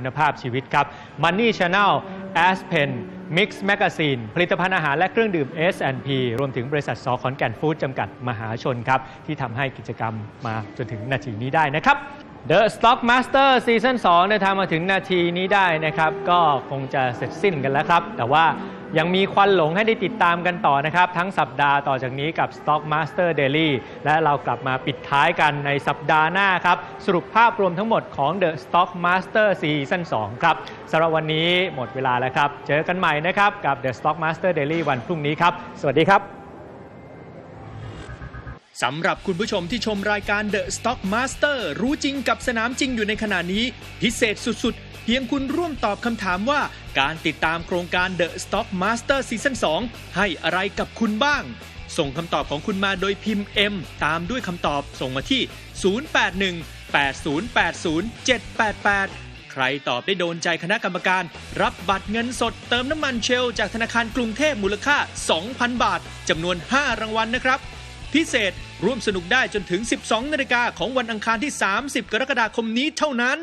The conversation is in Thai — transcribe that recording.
คุณภาพชีวิตครับ Money Channel Aspen Mix Magazine ผลิตภัณฑ์อาหารและเครื่องดื่ม S&P รวมถึงบริษัทสอขอนแก่นฟู้ดจำกัดมหาชนครับ ที่ทำให้กิจกรรมมาจนถึงนาทีนี้ได้นะครับ The Stock Master Season 2เดินทางมาถึงนาทีนี้ได้นะครับ ก็คงจะเสร็จสิ้นกันแล้วครับ แต่ว่ายังมีควันหลงให้ได้ติดตามกันต่อนะครับ ทั้งสัปดาห์ต่อจากนี้กับ Stock Master Daily และเรากลับมาปิดท้ายกันในสัปดาห์หน้าครับ สรุปภาพรวมทั้งหมดของ The Stock Master Season 2ครับสำหรับวันนี้หมดเวลาแล้วครับ เจอกันใหม่นะครับกับ The Stock Master Daily วันพรุ่งนี้ครับ สวัสดีครับ สำหรับคุณผู้ชมที่ชมรายการ The Stock Master รู้จริงกับสนามจริงอยู่ในขณะนี้ พิเศษสุด ๆ เพียงคุณร่วมตอบคำถามว่า การติดตามโครงการ The Stock Master Season 2 ให้อะไรกับคุณบ้าง ส่งคำตอบของคุณมาโดยพิมพ์ M ตามด้วยคำตอบส่งมาที่ 0818080788 ใครตอบได้โดนใจคณะกรรมการ รับบัตรเงินสดเติมน้ำมันเชล จากธนาคารกรุงเทพมูลค่า 2,000 บาทจำนวน 5 รางวัลนะครับ พิเศษร่วมสนุกได้จนถึง 12 นาฬิกาของวันอังคารที่ 30 กรกฎาคมนี้เท่านั้น